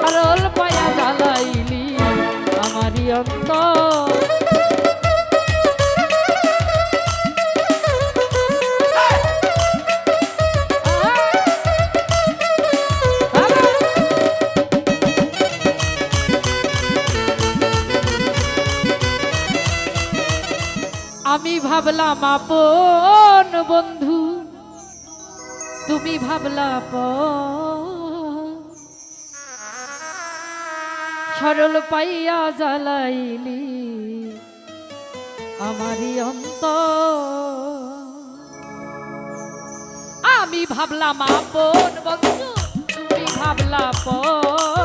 সরল পায়া জ্বালাইলি আমারই অন্তর। আমি ভাবলাম আপন বন্ধু তুমি ভাবলা পর সরল পাইয়া জ্বালাইলি। আমারই অন্ত আমি ভাবলাম আপন বন্ধু তুমি ভাবলা পর।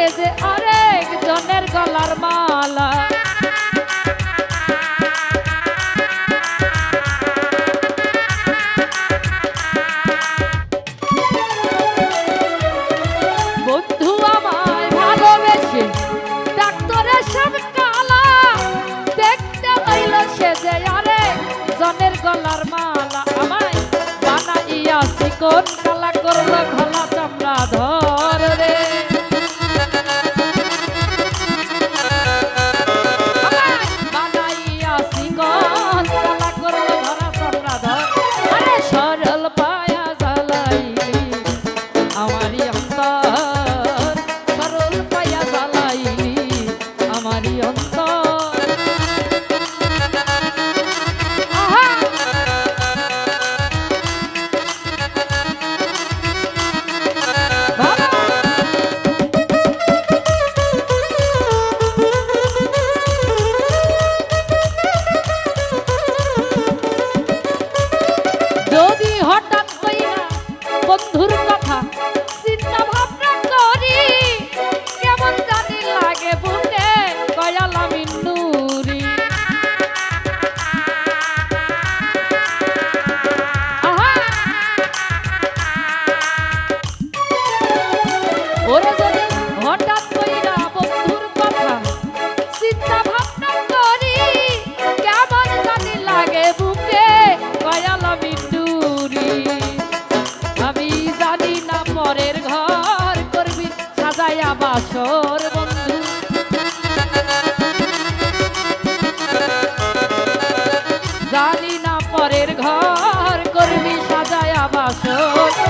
সে যে আরেক জনের গলার মালা। বন্ধু আমার ভালোবেসে সব কালা দেখতে পাইল সে যে আরেক জনের গলার মালা। আমায় বানাইয়াছে কোন কালা? আসর বন্ধু। জানি না পরের ঘর করবি সাজায় বাসর।